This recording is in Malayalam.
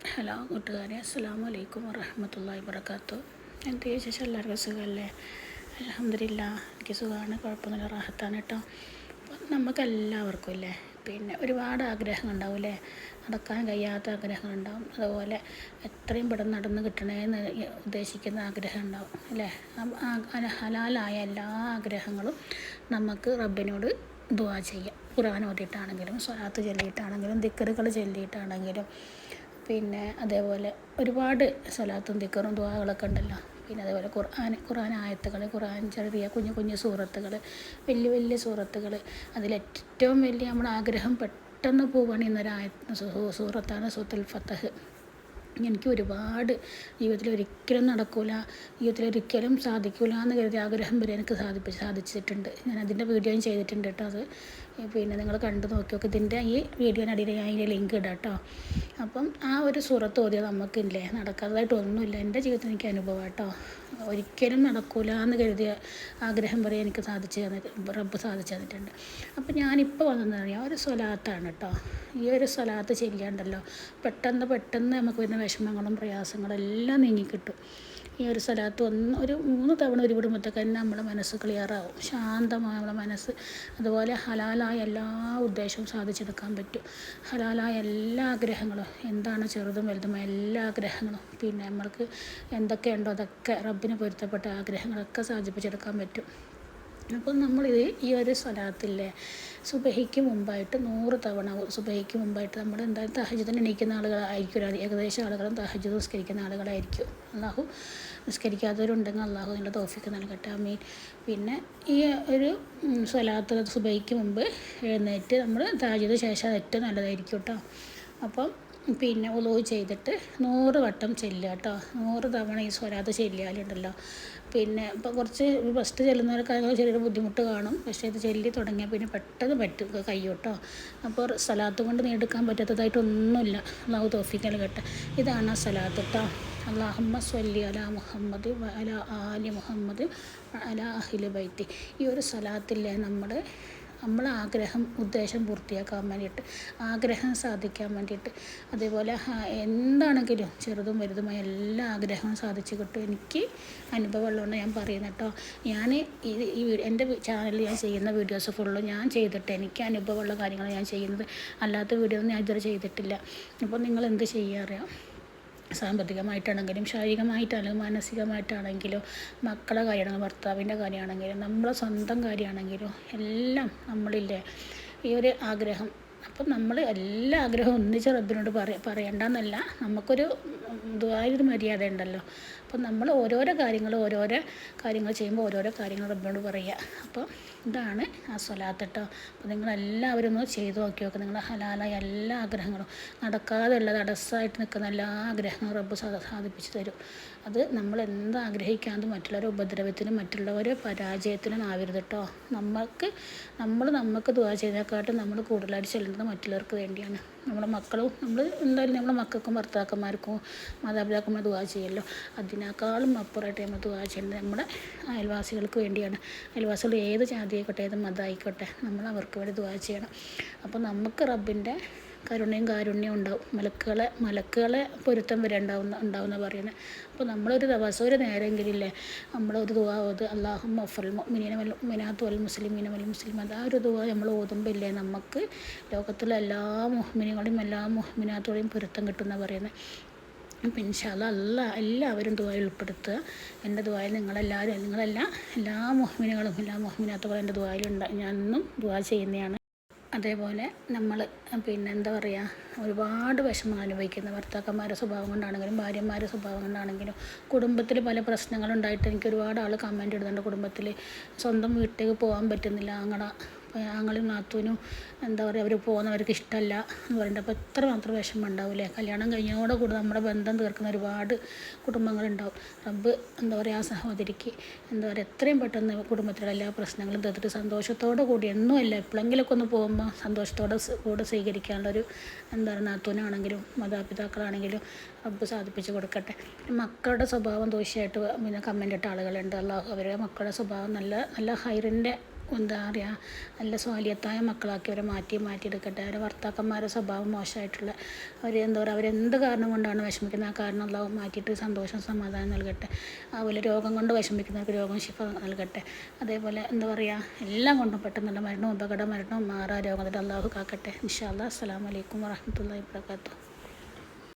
ഹലോ കൂട്ടുകാരെ അസ്സാം വലൈക്കും വറഹമത്തല്ലാ വർക്കാത്തു എന്ത് ചോദിച്ചാൽ എല്ലാവർക്കും സുഖമല്ലേ? അലഹമില്ല എനിക്ക് സുഖമാണ് കുഴപ്പമൊന്നുമില്ല റാഹത്താണ് കേട്ടോ നമുക്ക് എല്ലാവർക്കും ഇല്ലേ? പിന്നെ ഒരുപാട് ആഗ്രഹങ്ങൾ ഉണ്ടാവും അല്ലേ നടക്കാൻ കഴിയാത്ത ആഗ്രഹങ്ങൾ ഉണ്ടാവും. അതുപോലെ എത്രയും പെട്ടെന്ന് നടന്ന് കിട്ടണേന്ന് ഉദ്ദേശിക്കുന്ന ആഗ്രഹം ഉണ്ടാവും അല്ലേ ഹലാലായ എല്ലാ ആഗ്രഹങ്ങളും നമുക്ക് റബ്ബിനോട് ദുവാ ചെയ്യാം. ഖുർആൻ ഓതിയിട്ടാണെങ്കിലും സ്വലാത്ത് ചൊല്ലിയിട്ടാണെങ്കിലും ദിക്കറുകൾ ചൊല്ലിയിട്ടാണെങ്കിലും പിന്നെ അതേപോലെ ഒരുപാട് സ്വലാത്തും ദിക്കറും ദുആകളൊക്കെ ഉണ്ടല്ലോ. പിന്നെ അതേപോലെ ഖുർആൻ ഖുർആൻ ആയത്തുകൾ ഖുർആൻ ചെറിയ കുഞ്ഞു കുഞ്ഞു സൂറത്തുകൾ വലിയ വലിയ സൂറത്തുകൾ അതിലേറ്റവും വലിയ നമ്മൾ ആഗ്രഹം പെട്ടെന്ന് പോവുകയാണെങ്കിൽ ആയ സൂറത്താണ് സൂത്തുൽ ഫത്തഹ് എനിക്ക് ഒരുപാട് ജീവിതത്തിൽ ഒരിക്കലും നടക്കില്ല ജീവിതത്തിൽ ഒരിക്കലും സാധിക്കില്ല എന്ന് കരുതി ആഗ്രഹം വരെ എനിക്ക് സാധിപ്പിച്ച് സാധിച്ചിട്ടുണ്ട്. ഞാൻ അതിന്റെ വീഡിയോയും ചെയ്തിട്ടുണ്ട് കേട്ടോ അത്. പിന്നെ നിങ്ങൾ കണ്ടു നോക്കിയോ നോക്കി ഇതിന്റെ ഈ വീഡിയോനടിയിൽ ഞാൻ അതിന്റെ ലിങ്ക് ഇടാം കേട്ടോ. അപ്പം ആ ഒരു സുഹൃത്ത് ഓതിയത് നമുക്കില്ലേ നടക്കാത്തതായിട്ട് ഒന്നുമില്ല. എന്റെ ജീവിതത്തിൽ എനിക്ക് അനുഭവം കേട്ടോ ഒരിക്കലും നടക്കില്ല എന്ന് കരുതിയ ആഗ്രഹം വരെ എനിക്ക് സാധിച്ചു തന്നിട്ട് റബ്ബ് സാധിച്ചു തന്നിട്ടുണ്ട്. അപ്പം ഞാനിപ്പോൾ വന്നതെന്ന് ഒരു സ്വലാത്താണ് കേട്ടോ. ഈ ഒരു സ്വലാത്ത് ചെയ്യാണ്ടല്ലോ. പെട്ടെന്ന് പെട്ടെന്ന് നമുക്ക് വരുന്ന വിഷമങ്ങളും പ്രയാസങ്ങളും എല്ലാം നീങ്ങിക്കിട്ടും ഈ ഒരു സ്ഥലത്ത് ഒന്ന് ഒരു മൂന്ന് തവണ ഒരു വിടുമ്പോഴത്തേക്ക് തന്നെ നമ്മുടെ മനസ്സ് ക്ലിയറാവും. ശാന്തമായ നമ്മുടെ മനസ്സ് അതുപോലെ ഹലാലായ എല്ലാ ഉദ്ദേശവും സാധിച്ചെടുക്കാൻ പറ്റും. ഹലാലായ എല്ലാ ആഗ്രഹങ്ങളും എന്താണ് ചെറുതും വലുതുമായ എല്ലാ ആഗ്രഹങ്ങളും പിന്നെ നമ്മൾക്ക് എന്തൊക്കെയുണ്ടോ അതൊക്കെ റബ്ബിന് പൊരുത്തപ്പെട്ട ആഗ്രഹങ്ങളൊക്കെ സാധിപ്പിച്ചെടുക്കാൻ പറ്റും. അപ്പം നമ്മളിത് ഈ ഒരു സ്ഥലത്തില്ലേ സുബഹിക്ക് മുമ്പായിട്ട് നൂറ് തവണ സുബഹിക്ക് മുമ്പായിട്ട് നമ്മൾ എന്തായാലും തഹജുദിന് എണീക്കുന്ന ആളുകളായിരിക്കും. ഏകദേശം ആളുകളും തഹജുദ് നിസ്കരിക്കുന്ന ആളുകളായിരിക്കും. അള്ളാഹു നിസ്കരിക്കാത്തവരുണ്ടെങ്കിൽ അള്ളാഹു നിങ്ങളുടെ തോഫിക്ക് നൽകട്ടെ. അമീൻ പിന്നെ ഈ ഒരു സ്വലാത്ത് സുബഹിക്ക് മുമ്പ് എഴുന്നേറ്റ് നമ്മൾ തഹജുദ് ശേഷം ഏറ്റവും നല്ലതായിരിക്കും കേട്ടോ. അപ്പം പിന്നെ ഉളവ് ചെയ്തിട്ട് നൂറ് വട്ടം ചെല്ലുക കേട്ടോ. നൂറ് തവണ ഈ സ്വരാത് ചെല്ലിയാലുണ്ടല്ലോ. പിന്നെ ഇപ്പോൾ കുറച്ച് ഫസ്റ്റ് ചെല്ലുന്നവർക്ക് ചെറിയൊരു ബുദ്ധിമുട്ട് കാണും. പക്ഷേ ഇത് ചെല്ലി തുടങ്ങിയാൽ പിന്നെ പെട്ടെന്ന് പറ്റും കഴിയും കേട്ടോ. അപ്പോൾ സ്ഥലത്ത് കൊണ്ട് നേടിക്കാൻ പറ്റാത്തതായിട്ടൊന്നുമില്ല അള്ളാഹു തോഫിക്കൽ കേട്ടെ ഇതാണ് ആ സ്ഥലത്ത് കേട്ടോ. അള്ളാഹമ്മ സ്വല്ലി അല മുഹമ്മദ് അല ആലി മുഹമ്മദ് അല അഹിൽ ബൈത്തി. ഈ ഒരു സ്ഥലത്തില്ലേ നമ്മുടെ നമ്മളെ ആഗ്രഹം ഉദ്ദേശം പൂർത്തിയാക്കാൻ വേണ്ടിയിട്ട് ആഗ്രഹം സാധിക്കാൻ വേണ്ടിയിട്ട് അതേപോലെ എന്താണെങ്കിലും ചെറുതും വലുതുമായ എല്ലാ ആഗ്രഹവും സാധിച്ചു കിട്ടും. എനിക്ക് അനുഭവമുള്ളതുകൊണ്ട് ഞാൻ പറയുന്നത് കേട്ടോ. ഞാൻ ഈ ഈ എന്റെ ചാനലിൽ ഞാൻ ചെയ്യുന്ന വീഡിയോസ് ഫുള്ളും ഞാൻ ചെയ്തിട്ട് എനിക്ക് അനുഭവമുള്ള കാര്യങ്ങൾ ഞാൻ ചെയ്യുന്നത് അല്ലാത്ത വീഡിയോ ഒന്നും ഞാൻ ഇതുവരെ ചെയ്തിട്ടില്ല. അപ്പോൾ നിങ്ങൾ എന്ത് ചെയ്യാറിയാം സാമ്പത്തികമായിട്ടാണെങ്കിലും ശാരീരികമായിട്ടാണെങ്കിലും മാനസികമായിട്ടാണെങ്കിലും മക്കളെ കാര്യമാണെങ്കിലും ഭർത്താവിന്റെ കാര്യമാണെങ്കിലും നമ്മളെ സ്വന്തം കാര്യമാണെങ്കിലും എല്ലാം നമ്മളില്ലേ ഈ ഒരു ആഗ്രഹം. അപ്പം നമ്മൾ എല്ലാ ആഗ്രഹവും ഒന്നിച്ച് റബ്ബിനോട് പറ പറയണ്ടെന്നല്ല. നമുക്കൊരു ദുബായൊരു മര്യാദ ഉണ്ടല്ലോ അപ്പം നമ്മൾ ഓരോരോ കാര്യങ്ങൾ ഓരോരോ കാര്യങ്ങൾ ചെയ്യുമ്പോൾ ഓരോരോ കാര്യങ്ങൾ റബ്ബിനോട് പറയുക. അപ്പോൾ ഇതാണ് ആ സ്വലാത്ത് കേട്ടോ അപ്പോൾ നിങ്ങളെല്ലാവരും ഒന്ന് ചെയ്തു നോക്കി നോക്കുക നിങ്ങളുടെ ഹലാലായ എല്ലാ ആഗ്രഹങ്ങളും നടക്കാതെയുള്ള തടസ്സമായിട്ട് നിൽക്കുന്ന എല്ലാ ആഗ്രഹങ്ങളും റബ്ബ് സാധിപ്പിച്ചു തരും. അത് നമ്മൾ എന്ത് ആഗ്രഹിക്കാതെ മറ്റുള്ളവരെ ഉപദ്രവത്തിനും മറ്റുള്ളവരെ പരാജയത്തിനും ആവരുത് കേട്ടോ നമ്മൾക്ക് നമ്മൾ നമുക്ക് ദുവാ ചെയ്തേക്കാട്ടും നമ്മൾ കൂടുതലായിട്ട് ചെല്ലുന്നത് മറ്റുള്ളവർക്ക് വേണ്ടിയാണ്. നമ്മുടെ മക്കളും നമ്മൾ എന്തായാലും നമ്മുടെ മക്കൾക്കും ഭർത്താക്കന്മാർക്കും മാതാപിതാക്കന്മാർ ദുവാ ചെയ്യല്ലോ. അതിനേക്കാളും അപ്പുറമായിട്ട് നമ്മൾ ദുവാ ചെയ്യുന്നത് നമ്മുടെ അയൽവാസികൾക്ക് വേണ്ടിയാണ്. അയൽവാസികൾ ഏത് ജാതി ആയിക്കോട്ടെ ഏത് മതമായിക്കോട്ടെ നമ്മൾ അവർക്ക് വേണ്ടി ദുവാ ചെയ്യണം. അപ്പോൾ നമുക്ക് റബ്ബിന്റെ കരുണയും കാരുണ്യവും ഉണ്ടാവും. മലക്കുകളെ മലക്കുകളെ പൊരുത്തം വരെ ഉണ്ടാവുന്ന ഉണ്ടാവുന്ന പറയുന്നത് അപ്പോൾ നമ്മളൊരു ദിവസം ഒരു നേരമെങ്കിലില്ലേ നമ്മളൊരു ദുവാ ഓത്. അള്ളാഹു മഫൽ മിനീന വൽ മിനാത്ത് വൽ മുസ്ലിമീന വൽ മുസ്ലിം ആ ഒരു ദുവാ നമ്മൾ ഓതുമ്പോൾ ഇല്ലേ നമുക്ക് ലോകത്തിലെ എല്ലാ മുഹ്മിനുകളെയും എല്ലാ മുഹ്മിനാത്തോടെയും പൊരുത്തം കിട്ടുന്ന പറയുന്നത് അപ്പം ഇൻഷാല്ല അല്ല എല്ലാവരും ദുബായിൽ ഉൾപ്പെടുത്തുക. എന്റെ ദുബായിൽ നിങ്ങളെല്ലാവരും നിങ്ങളെല്ലാം എല്ലാ മുഹ്മിനുകളും എല്ലാ മുഹ്മിനാത്തുകളും എന്റെ ദുബായിലുണ്ട് ഞാൻ ദുബായി ദുബാ ചെയ്യുന്നതാണ് അതേപോലെ നമ്മൾ പിന്നെ എന്താ പറയുക ഒരുപാട് വിഷമം അനുഭവിക്കുന്ന ഭർത്താക്കന്മാരുടെ സ്വഭാവം കൊണ്ടാണെങ്കിലും ഭാര്യമാരുടെ സ്വഭാവം കൊണ്ടാണെങ്കിലും കുടുംബത്തിൽ പല പ്രശ്നങ്ങളുണ്ടായിട്ട് എനിക്ക് ഒരുപാട് ആൾ കമന്റ് ഇടുന്നുണ്ട്. കുടുംബത്തിൽ സ്വന്തം വീട്ടിലേക്ക് പോകാൻ പറ്റുന്നില്ല അങ്ങനെ ആങ്ങളും നാത്തൂനും എന്താ പറയുക അവർ പോകുന്നവർക്ക് ഇഷ്ടമല്ല എന്ന് പറയുന്നത് അപ്പോൾ എത്ര മാത്രം വിഷമം ഉണ്ടാവില്ലേ? കല്യാണം കഴിഞ്ഞതോടെ കൂടി നമ്മുടെ ബന്ധം തീർക്കുന്ന ഒരുപാട് കുടുംബങ്ങളുണ്ടാവും. റബ്ബ് എന്താ പറയുക ആ സഹോദരിക്ക് എന്താ പറയുക എത്രയും പെട്ടെന്ന് കുടുംബത്തിലെ എല്ലാ പ്രശ്നങ്ങളും തീർത്തിട്ട് സന്തോഷത്തോടെ കൂടി എന്നുമല്ല എപ്പോഴെങ്കിലുമൊക്കെ ഒന്ന് പോകുമ്പോൾ സന്തോഷത്തോടെ കൂടെ സ്വീകരിക്കാനുള്ളൊരു എന്താ പറയുക നാത്തൂനാണെങ്കിലും മാതാപിതാക്കളാണെങ്കിലും റബ്ബ് സാധിപ്പിച്ച് കൊടുക്കട്ടെ. മക്കളുടെ സ്വഭാവം ദോഷമായിട്ട് പിന്നെ കമന്റ് ഇട്ട ആളുകളുണ്ട്. അള്ളാഹു അവരുടെ മക്കളുടെ സ്വഭാവം നല്ല നല്ല ഹൈറിന്റെ എന്താ പറയുക നല്ല സ്വാലിയത്തായ മക്കളാക്കി അവരെ മാറ്റി മാറ്റിയെടുക്കട്ടെ. അവരെ ഭർത്താക്കന്മാരുടെ സ്വഭാവം മോശമായിട്ടുള്ള അവർ എന്താ പറയുക അവരെന്ത് കാരണം കൊണ്ടാണ് വിഷമിക്കുന്നത്? ആ കാരണം അള്ളാഹു മാറ്റിയിട്ട് സന്തോഷം സമാധാനം നൽകട്ടെ. അതുപോലെ രോഗം കൊണ്ട് വിഷമിക്കുന്നവർക്ക് രോഗം ശിഫ നൽകട്ടെ. അതേപോലെ എന്താ പറയുക എല്ലാം കൊണ്ടും പെട്ടെന്നുള്ള മരണവും അപകട മരണവും മാറാ രോഗത്തിന്റെ അള്ളാഹു കാക്കട്ടെ. ഇൻഷാ അല്ലാ അസ്സലാമു അലൈക്കും വറഹ്മത്തുള്ളാഹി വബറകാതുഹു.